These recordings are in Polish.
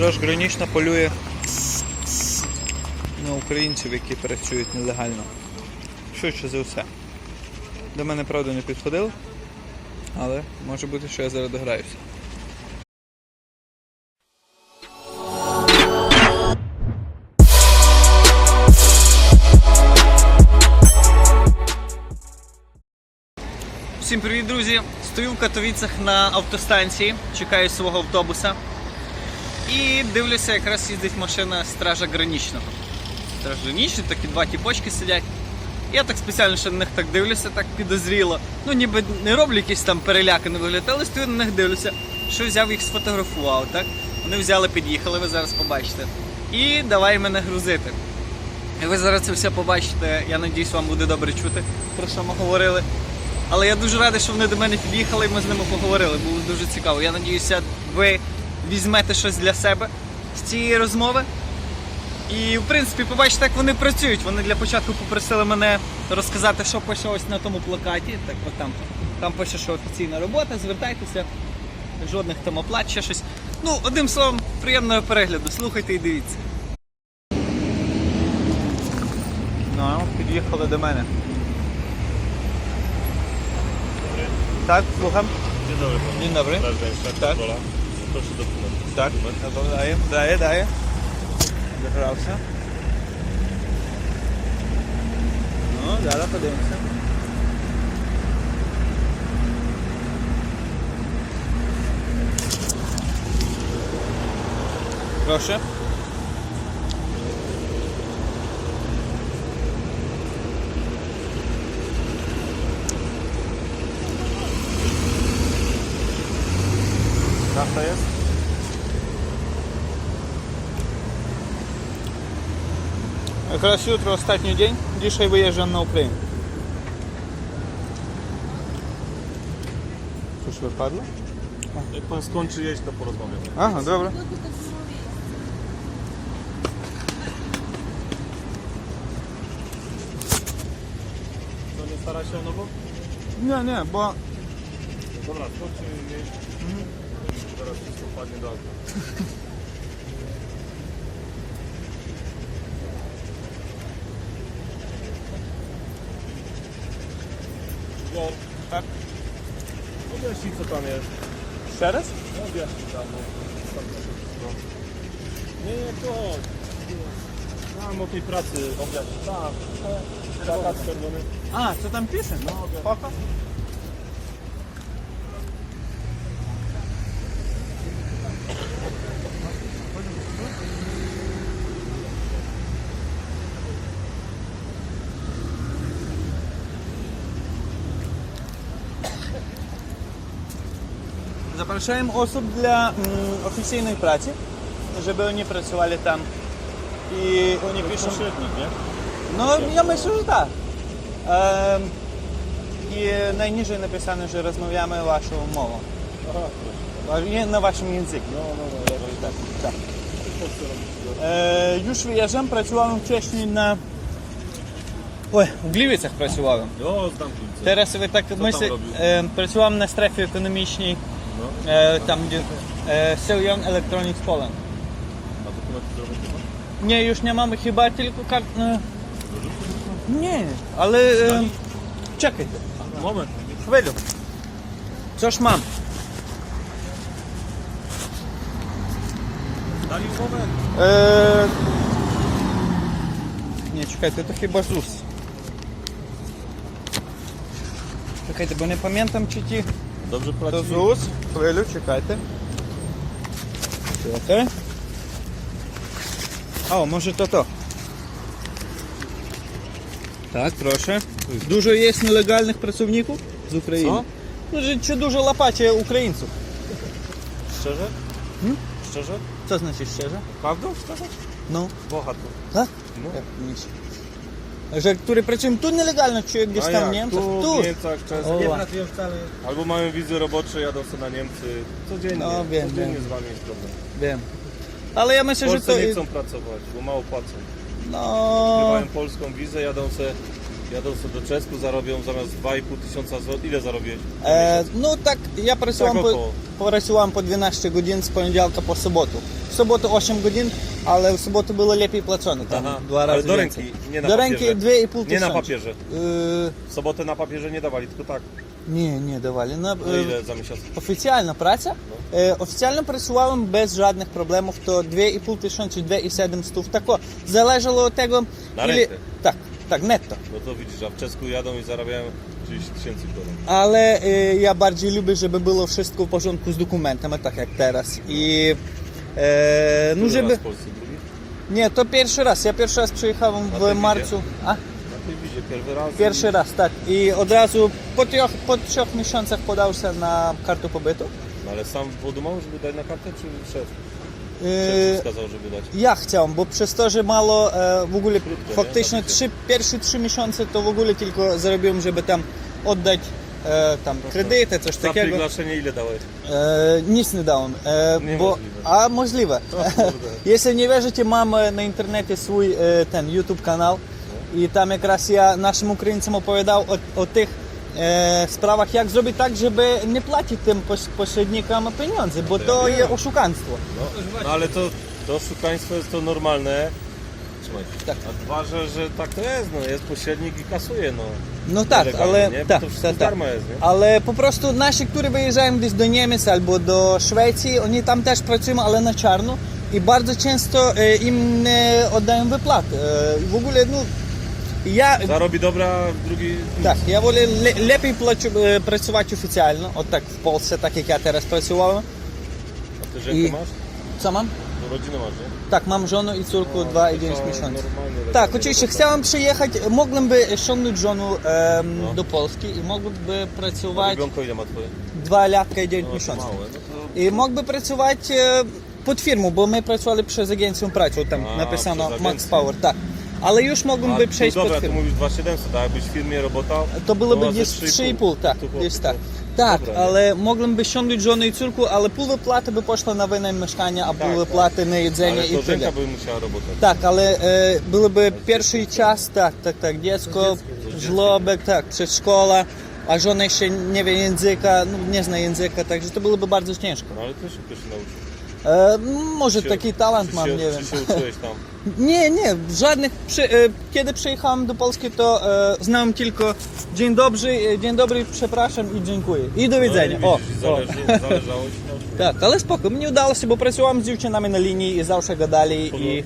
Страж Гранічна полює на українців, які працюють нелегально. Швидше за все. До мене, правда, не підходили, але може бути, що я зараз дограюся. Всім привіт, друзі! Стою в Катовіцях на автостанції, чекаю свого автобуса. І дивлюся, якраз їздить машина стража гранічного. Страж гранічний, такі два тіпочки сидять. Я так спеціально ще на них так дивлюся, так підозріло. Ну ніби не роблю якісь там перелякані вигляд, але стою на них дивлюся, що взяв їх сфотографував, так? Вони взяли, під'їхали, ви зараз побачите. І давай мене грузити. І ви зараз це все побачите. Я надіюсь, вам буде добре чути, про що ми говорили. Але я дуже радий, що вони до мене під'їхали і ми з ними поговорили. Було дуже цікаво. Я надіюся, ви візьмете щось для себе з цієї розмови. І, в принципі, побачите, як вони працюють. Вони для початку попросили мене розказати, що пише ось на тому плакаті. Так, от там, там пише, що офіційна робота, звертайтеся, жодних там оплат, ще щось. Ну, одним словом, приємного перегляду. Слухайте і дивіться. Ну, під'їхали до мене. Tak, słucham. Dzień dobry panu. Dzień dobry. Straż Graniczna, Tak. kontrola. Proszę dokument. Tak, no to daję, daję, daję. Zaczerałca. No, zaraz podjęcie. Proszę. Akurat jutro ostatni dzień, dzisiaj wyjeżdżam na Ukrainę. Cóż wypadło? Jak pan skończy jeść, to porozmawiamy. Aha, no dobra. To nie stara się o nową? Nie, nie, bo... Dobra, skończy jeść. Mhm. Teraz wszystko padnie do auta. bo... Tak? Objaśnij co tam jest. Szerec? No objaśnij tam. Tam. Nie, nie, to... Tam o tej pracy objaśnij. Tam. Tam. Tam. A, co tam pisze? No, objaśnij. Osób dla mm, oficjalnej pracy, żeby oni pracowali tam. I oni piszą... Pośrednik, nie? No, ja myślę, że tak. Em, I najniżej napisane, że rozmawiamy waszą mową. Aha, Wa- nie Na waszym języku. no, no, no, jakoś tak. Tak. Co chcę robić? E, już wyjeżdżam, pracowałem wcześniej na... Oj, w Gliwicach pracowałem. No, znam ulicę. Teraz sobie tak tam myślę, robił? E, e, tam gdzie e, Selion Electronics Poland. A ma? Nie, już nie mamy chyba tylko kart... E, nie, ale... E, czekajcie. Moment. Chwilę. Coś mam. Dali. Eee... Nie, czekajcie, to chyba ZUS. Czekajcie, bo nie pamiętam czy ci Добре працює. Зус, хвилю, чекайте. Чекайте. А, може то то. Так, прошу. Дуже є нелегальних працівників з України. Ну, чи дуже лопаче українців. Що же? М? Що же? Що значить ще же? Правду? Що же? Ну. Багато. Так? Ну. Так. Że który pracują tu nielegalnie, czy gdzieś A tam w jak? Niemczech? Tu, Tu. w Niemcach często. Nie pracują wcale. Albo mają wizy robocze, jadą sobie na Niemcy. Codziennie. No, wiem, Codziennie wiem. z wami jest problem. Wiem. Ale ja W myślę, że Polsce to... nie chcą pracować, bo mało płacą. No... Mają polską wizę, jadą sobie jadą sobie do Czesku, zarobią zamiast 2,5 tysiąca złotych. Ile zarobiłeś? na Е, miesiąc? ну так, я працював Так, по, oko. працював по 12 годин з понеділка по суботу. В суботу 8 годин, але в суботу було lepiej płacone, tam Aha, dwa ale razy do więcej. ręki, nie na Do papierze. ręki 2,5 Nie na tysiąca. papierze. Е, W sobotę na papierze nie dawali, tylko tak. ні, ні, давали. На, No е, ile za miesiąc? Офіційна праця. Е, офіційно працювали без жодних проблем, то 2,5 тисячі, 2,700, тако. Залежало від того... На ілі- Tak, netto. No to widzisz, a w Czesku jadą i zarabiają 30 tysięcy w dolarach. Ale y, ja bardziej lubię, żeby było wszystko w porządku z dokumentem, a tak jak teraz. I e, no żeby... raz w Polsce drugi? Nie, to pierwszy raz. Ja pierwszy raz przyjechałem w marcu. A? Na tej wizie pierwszy raz. Pierwszy raz, tak. I od razu po trzech, po trzech miesiącach podał się na kartę pobytu. No ale sam podumał, żeby dać na kartę, czy szef? Yy, wskazał, żeby dać? Ja chciałem, bo przez to, że mało e, w ogóle Krótko, faktycznie trzy, pierwsze trzy miesiące to w ogóle tylko zarobiłem, żeby tam oddać e, tam no tak. kredyty, coś Za takiego. priglaszenie ile dałeś? E, nic nie dałem, e, bo, a możliwe. No, Jeśli nie wierzycie, mam e, na internecie swój e, ten YouTube kanał no. i tam jak raz ja naszym Ukraińcom opowiadał o, o tych e, sprawach, jak zrobić tak, żeby nie płacić tym poś- pośrednikom pieniądze, bo To ja jest oszukaństwo. No, no ale to, to oszukaństwo jest to normalne. Trzymaj. Tak. A dwa, że, że tak to jest, no jest pośrednik i kasuje, no. No tak, ale tak, to wszystko tak, tak. darma jest, nie? Ale po prostu nasi, którzy wyjeżdżają gdzieś do Niemiec albo do Szwecji, oni tam też pracują, ale na czarno i bardzo często e, im nie oddają wypłat. E, w ogóle, no, ja, Zarobi dobra, drugi... tak, ja wolę le, lepiej płaciu, e, pracować oficjalnie, o tak w Polsce, tak jak ja teraz pracowałem. A ty żonkę I- masz? Co mam? No rodzinę masz, nie? Tak, mam żonę i córku No, 2 i to 9 to miesięcy. normalnie Tak, legalnie oczywiście robota. chciałem przyjechać, mogłem by ściągnąć żonę em, No. do Polski i mógłby A pracować Rybionko ile ma twoje? 2 latka i 9 No to miesięcy. małe, no to... I mógłby pracować e, pod firmą, bo my pracowali przez agencję pracy, tam A, napisano przez Max agencję. Power, tak. Ale już mógłbym A, by tu przejść dobra, pod firmę. mówisz 2700, a jakbyś w firmie robota... To byłoby to gdzieś ze 3,5, tak, gdzieś tak. Tak, Dobra, ale mógłbym by ściągnąć żonę i córku, ale pół wypłaty by poszła na wynajem mieszkania, a pół Tak, wypłaty na jedzenie Ale i to tyle. by musiała robotę. Tak, ale e, byłoby pierwszy czas, tak, tak, tak, dziecko, żłobek, tak, przedszkola, a żona jeszcze nie wie języka, no, nie zna języka, także to byłoby bardzo ciężko. No ale też szybko się nauczył. E, może Czy- taki talent czy mam, się, nie wiem. Czy się uczyłeś tam? Nie, nie, żadnych. Przy, e, kiedy przyjechałem do Polski, to e, znałem tylko dzień dobry, e, dzień dobry, przepraszam i dziękuję. I do widzenia. No, o, i widzisz, o. zależy, zależało ci nauczyć. Tak, ale spoko, mnie udało się, bo pracowałem z dziewczynami na linii i zawsze gadali i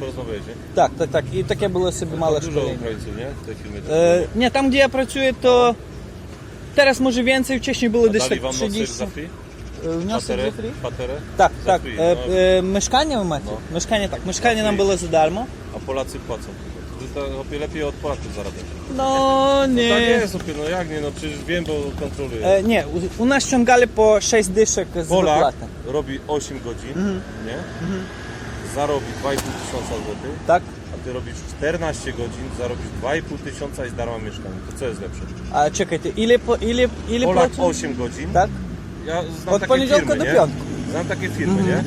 tak, tak, tak. I takie było sobie małe Dużo szkolenie. Ukraińców, nie? W tej firmie. E, nie, tam gdzie ja pracuję, to teraz może więcej, wcześniej było gdzieś dali tak wam nocleg 30. za free? Wniosek Paterę? za free? Paterę? Tak, Za tak. free, E, no. e, mieszkanie wy macie? No. Mieszkanie tak, mieszkanie nam free. było za darmo. A Polacy płacą. To lepiej od Polaków zarabiać. No nie. Tak jest, chłopie, no jak nie, no przecież wiem, bo kontroluję. E, nie, u, u nas ściągali po 6 dyszek z Polak wypłaty. robi 8 godzin, Mhm. nie? Zarobi 2,5 tysiąca złotych, Tak? a ty robisz 14 godzin, zarobisz 2,5 tysiąca i z darma mieszkanie. To co jest lepsze? A czekajcie, ile, po, ile, ile Polak płacą? 8 godzin, Tak? Ja znam Od takie poniedziałku firmy, do nie? piątku. Znam takie firmy, nie?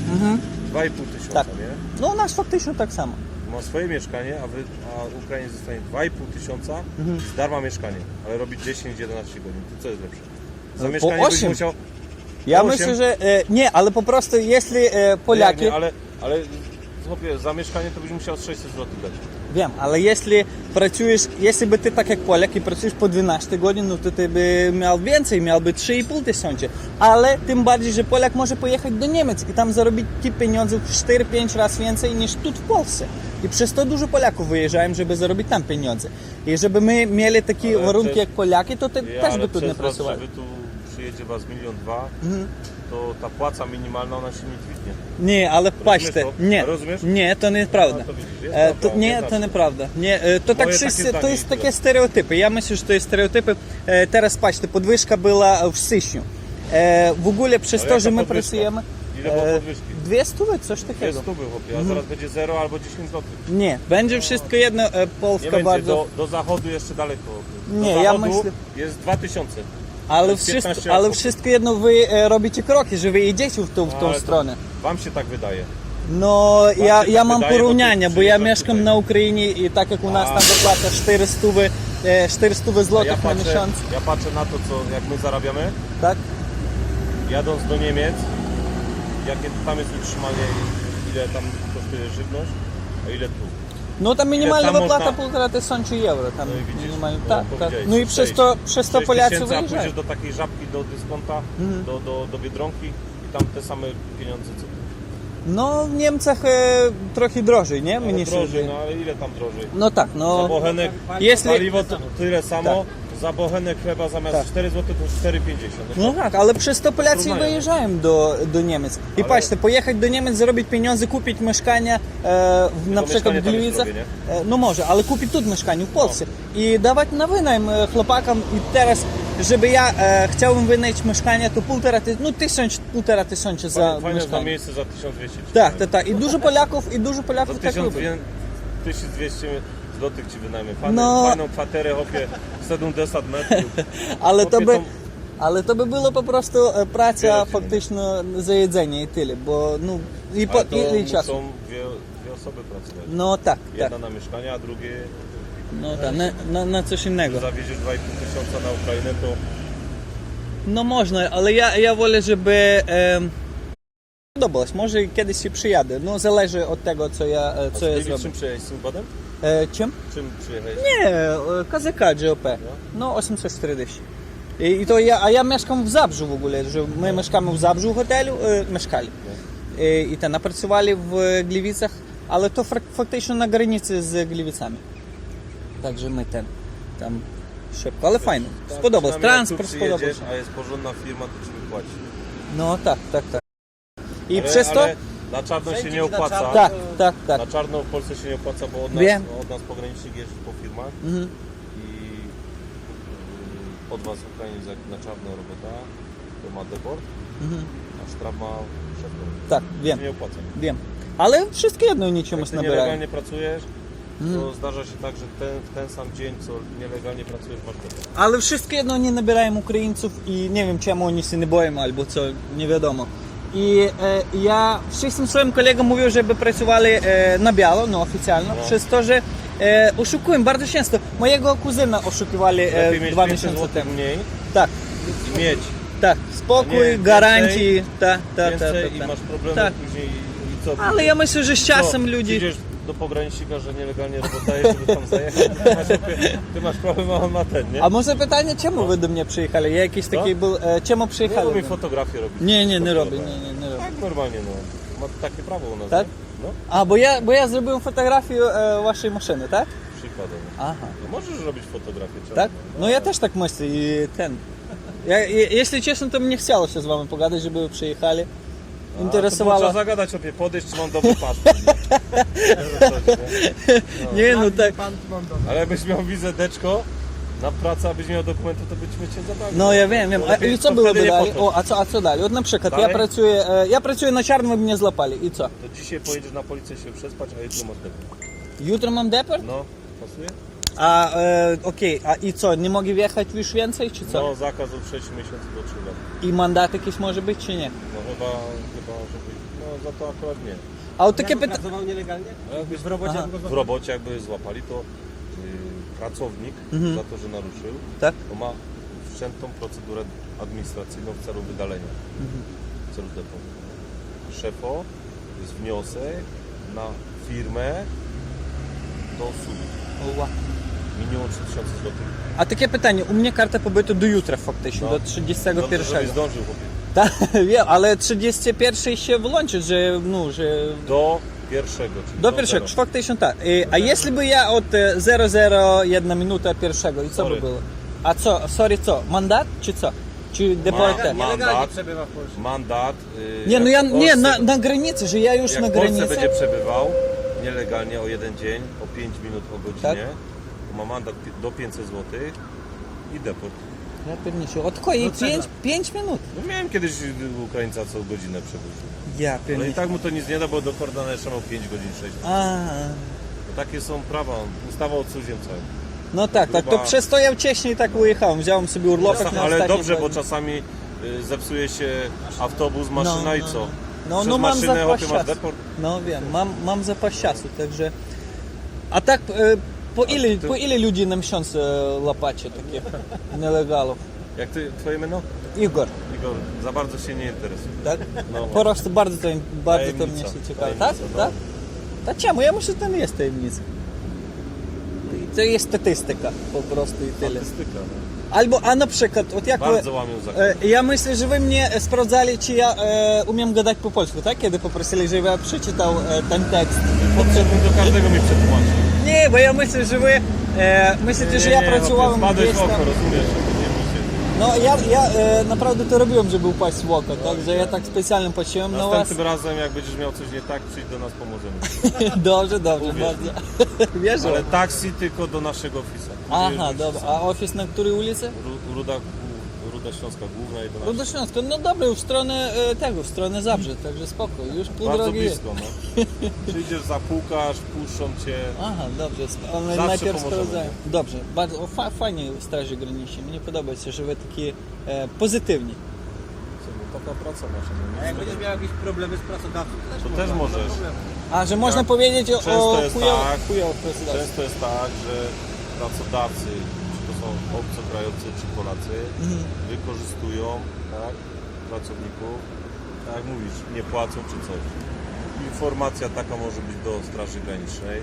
2,5 tysiąca, Tak. nie? No u nas faktycznie tak samo. Ma swoje mieszkanie, a, wy, a Ukrainie zostanie 2,5 tysiąca Mhm. z darma mieszkanie, ale robi 10-11 godzin. To co jest lepsze? Za mieszkanie byś osiem. musiał... Ja Osiem? myślę, że e, nie, ale po prostu jeśli e, Polaki, Nie, nie, ale, ale chłopie, za mieszkanie to byś musiał 600 zł dać. wiem, ale jeśli pracujesz, jeśli by ty tak jak Polak i pracujesz po 12 godzin, no to ty by miał więcej, miałby 3,5 tysiąca. Ale tym bardziej, że Polak może pojechać do Niemiec i tam zarobić te pieniądze w 4-5 razy więcej niż tu w Polsce. I przez to dużo Polaków wyjeżdżają, żeby zarobić tam pieniądze. I żeby my mieli takie Ale warunki przez- jak Polaki, to Ja, też by tu nie pracowali. żeby tu jedzie was milion dwa, mhm. to ta płaca minimalna ona się nie dźwignie. Nie, ale paść. Nie, Rozumiesz? nie, to nieprawda. No, to widzisz, jest E, to, nie, to nieprawda. Nie, e, to tak Moje takie wszyscy, to zdanie jest takie stereotypy. Ja myślę, że to jest stereotypy. E, teraz patrzcie, podwyżka była w styczniu. E, w ogóle przez Ale to, że my pracujemy... Ile było e, podwyżki? Dwie stówy, coś takiego. Jest tu chłopie, a mhm. zaraz będzie 0 albo 10 zł. Nie, będzie no. wszystko jedno, e, Nie będzie, bardzo... do, do zachodu jeszcze daleko. Do Nie, ja myślę- jest 2000. Ale, wszystko, ale wszystko jedno wy e, robicie kroki, że wy idziecie w tą, w tą stronę. Wam się tak wydaje. No, ja, tak ja mam wydaje, bo porównania, bo ja tak mieszkam tutaj. na Ukrainie i tak jak u nas tam wypłaca 400, 400 e, ja złotych na miesiąc, ja patrzę na to, co, jak my zarabiamy, tak? jadąc do Niemiec, jakie tam jest utrzymanie, ile tam kosztuje żywność, a ile tu. No tam minimalna tam wypłata można- półtora tysiąca euro. Tam No i widzisz, minimalnie. no, tak, tak. No i przez to, przez to 6 Polacy wyjeżdżają. pójdziesz do takiej żabki, do dyskonta, Mhm. do, do, do Biedronki i tam te same pieniądze co. No w Niemczech e, trochę drożej, nie? Ale Mnie się drożej, no ale ile tam drożej? No tak, Za no bochenek, jeśli... paliwo to tyle samo, za bochenek chleba zamiast Tak. 4 zł to 4,50. No tak, ale przez to Polacy Porównają. wyjeżdżają do, do Niemiec. I Ale- patrzcie, pojechać do Niemiec, zarobić pieniądze, kupić mieszkanie, e, w, na To przykład mieszkanie w tam jest Gliwicach. drogie, E, no może, ale kupić tu mieszkanie w Polsce i dawać na wynajem e, chłopakom i teraz, żeby ja e, chciałbym wynająć mieszkanie, to półtora, ty, no tysiąc, półtora tysiąca za Fajne, fajne za mieszkanie. miejsce za 1200. ci Tak, wynajem. tak, tak. I dużo Polaków, i dużo Za Polaków tak lubi. 1200 1200 złotych ci wynajmę. Fajną, No. fajną kwaterę, hopie, 70 metrów. Але то би, Хлопці, але то би було по просто е, праця Тyle, фактично за їдзення і тилі, бо ну і по Ale to і, і часу. muszą dwie, dwie osoby pracować. Ну так, так. Jedna na mieszkanie, a drugie Ну так, на, на, на coś innego. zawieziesz 2,5 tysiąca na Ukrainę, to Ну можна, але я, я волю, щоб е, подобалось. Може кудись і приїде. Ну залежить від того, що я, е, a що я z czym зроблю. przyjechałeś? Z samochodem? Е, чим? Czym przyjechałeś? Ні, е, КЗК GOP. Ну, 840. І, і то я, а я мешкам в Забжу в że ми мешкаємо в Забжу готелю, е, мешкали. Е, і та напрацювали в Глівіцях, але то фак- фактично на границі з Глівіцями. Так же ми ten, там ale fajно. Tak, Сподобалось. Транспорт сподобався. przyjedziesz, a jest porządna firma, to ci wypłaci. Ну так, так, так. І ale, przez to... Na czarno się nie opłaca. Tak, tak, tak. Na czarno w Polsce się nie opłaca, bo od nas, od nas pogranicznik jeździ po firmach Mhm. i y, od was Ukrainiec jak na czarno robota, to ma deport, Mhm. a sztrab ma. Tak, wiem, nie opłaca. wiem. Ale wszystkie jedno Jak niczym ty nabierają. nielegalnie pracujesz, to mhm. zdarza się tak, że ten, w ten sam dzień, co nielegalnie pracujesz, masz deport. Ale wszystkie jedno nie nabierają Ukraińców i nie wiem czemu oni się nie boją albo co, nie wiadomo. І е, я всім своїм колегам mówił, żeby pracowali e, na biało, no oficjalnie, No. przez to, że e, oszukują bardzo często. Mojego kuzyna oszukiwali e, Lepiej mieć dwa 500 miesiące złotych temu. mniej Tak, i mieć tak, A spokój, nie więcej, gwarancji, tak, tak, tak, więcej tak, i tak. masz problemy Tak. później i, i co? Ale ja myślę, że z czasem Co, ludzi... Idziesz do pogranicznika, że nielegalnie robota żeby tam zajechać. Ty masz, problem, a on ma ten, nie? A może pytanie, czemu wy do mnie przyjechali? Ja jakiś taki był, e, czemu Nie przyjechali? fotografię robić. nie, nie, nie robię, nie, nie, nie robię. Tak normalnie, no. Ma takie prawo u nas. Tak? No, A, bo ja, bo ja zrobiłem fotografię e, waszej maszyny, tak? przykładem. Aha. No możesz robić fotografię, czemu? Tak? No ja też tak myślę i ten. Ja, je, jeśli czestno, to mnie chciało się z wami pogadać, żeby przyjechali interesowała. Zagadać sobie, podejść, czy mam dobry paszport. Nie no tak. Ale jakbyś miał wizedeczko na pracę, abyś miał dokumenty, to byśmy cię zabrali. No ja wiem, wiem. A, I co było dalej? O, a co, a co dalej? Od na przykład Dalej? ja pracuję, e, ja pracuję na czarno, by mnie złapali. I co? To dzisiaj pojedziesz na policję się przespać, a jutro masz deport. Jutro mam deport? No, pasuje? A e, okej, a i co, nie mogę wjechać już więcej, czy co? No, zakaz od 6 miesięcy do 3 lat. I mandat jakiś może być, czy nie? No chyba, chyba żeby... No za to akurat nie. A o takie pytanie... Pracował nielegalnie? E? Jakbyś w robocie W robocie jakby złapali, to y, pracownik Mhm. za to, że naruszył, Tak? to ma wszczętą procedurę administracyjną w celu wydalenia. Mhm. W celu depozytu. Szefo jest wniosek na firmę do sądu. Oła minimum 3000 zł. A takie pytanie, u mnie karta pobytu do jutra faktycznie, no, do 31. Dobrze, żebyś zdążył kupić. Tak, wiem, ale 31 się włączy, że no, że... Do pierwszego. czyli Do pierwszego, zero. faktycznie tak. Y, a jeśli by ja od y, e, 00 jedna minuta pierwszego i co by było? A co, sorry co, mandat czy co? Czy deportę? Ma- Mandat. Mandat. Y, nie, no ja, nie, na, na granicy, że ja już na granicy. Polsce granicy. będzie przebywał nielegalnie o jeden dzień, o 5 minut, o godzinę, tak ma mandat do 500 zł i deport. Ja pierniczę, od koi Do czego? 5, 5 minut. No miałem kiedyś Ukraińca co godzinę przewoził. Ja Ale i tak mu to nic nie da, bo do Kordana jeszcze miał 5 godzin 6. A, No takie są prawa, ustawa o cudzoziemcach. no tak, tak, to Chyba- przez to ja wcześniej tak wyjechałem, wziąłem sobie urlopek na Ale ostatni dobrze, bo dzień. czasami y, zepsuje się autobus, maszyna No, i no, co? no. No, Przez no mam maszynę zapas masz czasu. deport. No wiem, mam, mam zapas czasu, także... A tak, e, po ile, po ile ludzi na miesiąc e, łapacie takich nielegalów? Jak ty, twoje menu? Igor, Igor, za bardzo się nie interesuje. tak? No. Po prostu bardzo to, bardzo to mnie się ciekawe, tak? Tajemnica. No. Ta czemu? Ja myślę, że tam jest tajemnica. To jest statystyka po prostu i no. Albo, a na przykład, od jak Bardzo wy, łamią zakres. Ja myślę, że wy mnie sprawdzali, czy ja e, umiem gadać po polsku, tak? Kiedy poprosili, żebym ja przeczytał e, ten tekst. Potrzebny do każdego mi przetłumaczył. Nie, bo ja myślę, że wy myślicie, że ja pracowałem Spadłeś gdzieś w oko, tam. rozumiesz? Nie bój się. No ja, ja e, naprawdę to robiłem, żeby upaść w oko, tak? Że ja tak specjalnie patrzyłem na was. Następnym razem, jak będziesz miał coś nie tak, przyjdź do nas, pomożemy. Dobrze, dobrze, Uwierz. bardzo. Wierzę. Ale taksi tylko do naszego ofisa. Aha, dobra. A ofis na której ulicy? Ru- Ruda, Ruda Śląska Główna i do nas. Ruda Śląska. No dobra, już w stronę e, tego, w stronę Zabrze, także spoko. Już pół Bardzo drogi jest. blisko, no. Przyjdziesz, zapłukasz, puszczą cię. Aha, dobrze. sp- Ale Zawsze najpierw pomożemy. sprawdzają. Dobrze, bardzo o, fa, fajnie w Straży Granicznej. Mnie podoba się, że wy taki e, pozytywni. No, taka praca nasza. A No, jak będziesz miał jakieś problemy z pracodawcą, to też, To można, też nie ma możesz. problemu. A, że można Tak. powiedzieć o, Często o jest chujowo- tak, chujowo pracodawcy. Często jest tak, że pracodawcy, obcokrajowcy, czy Polacy, Mhm. wykorzystują tak, pracowników, tak jak mówisz, nie płacą czy coś. Informacja taka może być do Straży Granicznej,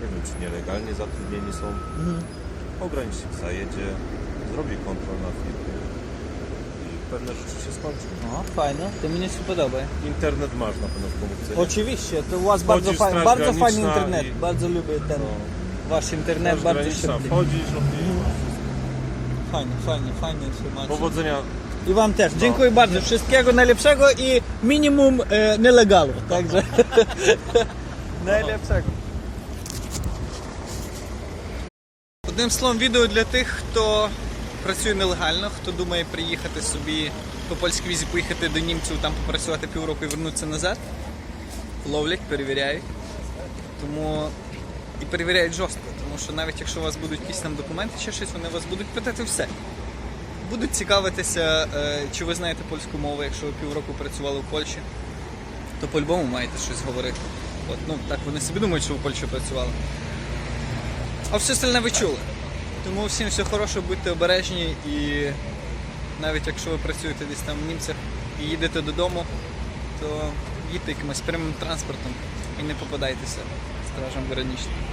nie wiem czy nielegalnie zatrudnieni są, Mhm. pogranicznik zajedzie, zrobi kontrolę na firmie i pewne rzeczy się skończą. No, fajno, to mnie się podoba. Internet masz na pewno w komórce. Oczywiście, to u was Wchodzisz bardzo, Straż bardzo fajny internet. i- Bardzo lubię ten No. wasz internet, Straż bardzo szybki. wchodzisz, robisz. Fajnie, fajnie, fajne informacje. Powodzenia I wam też. Dziękuję bardzo. Wszystkiego najlepszego i minimum e, nielegalu. Także najlepszego. Одним словом, відео для тих, хто працює нелегально, хто думає приїхати собі по польській візі, поїхати до німців, там попрацювати півроку і вернутися назад. Ловлять, перевіряють. Тому і перевіряють жорстко, тому що навіть якщо у вас будуть якісь там документи чи щось, вони вас будуть питати все. Будуть цікавитися, е, чи ви знаєте польську мову, якщо ви півроку працювали в Польщі, то по-любому маєте щось говорити. От, ну, так вони собі думають, що в Польщі працювали. А все остальне ви чули. Тому всім все хороше, будьте обережні і навіть якщо ви працюєте десь там в німцях і їдете додому, то їдьте якимось прямим транспортом і не попадайтеся стражам гранічним.